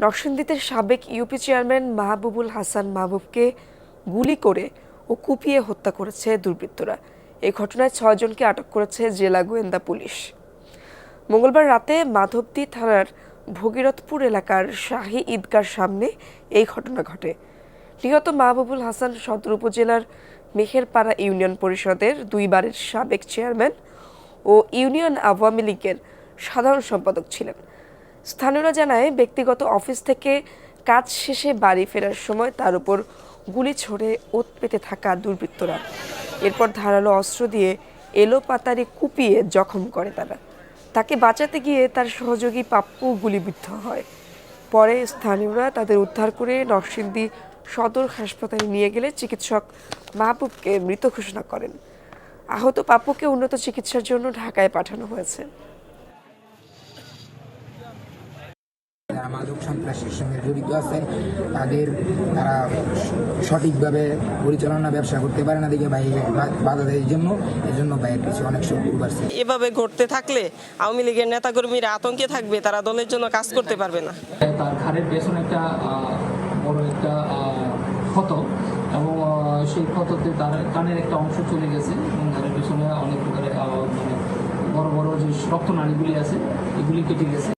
নরসিংদীতে সাবেক UP chairman Mahbubul Hasan মাহবুবকে গুলি করে ও কুপিয়ে হত্যা করেছে দুর্বৃত্তরা। এই ঘটনায় ছয়জনকে আটক করেছে জেলা গোয়েন্দা পুলিশ। মঙ্গলবার রাতে মাধবদী থানার ভগীরথপুর এলাকার শাহী ঈদগার সামনে এই ঘটনা ঘটে। নিহত মাহবুবুল হাসান সদর উপজেলার মেহেরপাড়া ইউনিয়ন পরিষদের দুইবারের সাবেক চেয়ারম্যান ও ইউনিয়ন আওয়ামী লীগের সাধারণ সম্পাদক ছিলেন। স্থানীয়রা জানায়, ব্যক্তিগত অফিস থেকে কাজ শেষে বাড়ি ফেরার সময় তার উপর গুলি ছড়ে ওত পেতে থাকা দুর্বৃত্তরা। এরপর ধারালো অস্ত্র দিয়ে এলো পাতারি কুপিয়ে জখম করে তারা। তাকে বাঁচাতে গিয়ে তার সহযোগী পাপ্পু গুলিবিদ্ধ হয়। পরে স্থানীয়রা তাদের উদ্ধার করে নরসিংদী সদর হাসপাতালে নিয়ে গেলে চিকিৎসক মাহবুবকে মৃত ঘোষণা করেন। আহত পাপ্পুকে উন্নত চিকিৎসার জন্য ঢাকায় পাঠানো হয়েছে। যারা মাদক সন্ত্রাসের সঙ্গে জড়িত আছে তাদের তারা সঠিকভাবে পরিচালনা ব্যবসা করতে পারে না দেখে ভাই বাধা দেয় জন্য। এই জন্য ভাইয়ের পিছিয়ে অনেক শত্রু বাড়ছে। এভাবে ঘটতে থাকলে আওয়ামী লীগের নেতাকর্মীরা আতঙ্কে থাকবে তারা দলের জন্য কাজ করতে পারবে না। তার ঘাড়ের পেছনে একটা বড় একটা ক্ষত এবং সেই ক্ষততে তার কানের একটা অংশ চলে গেছে এবং ঘাড়ের পেছনে অনেক প্রকারের মানে বড় বড় যে রক্তনালীগুলি আছে এগুলি কেটে গেছে।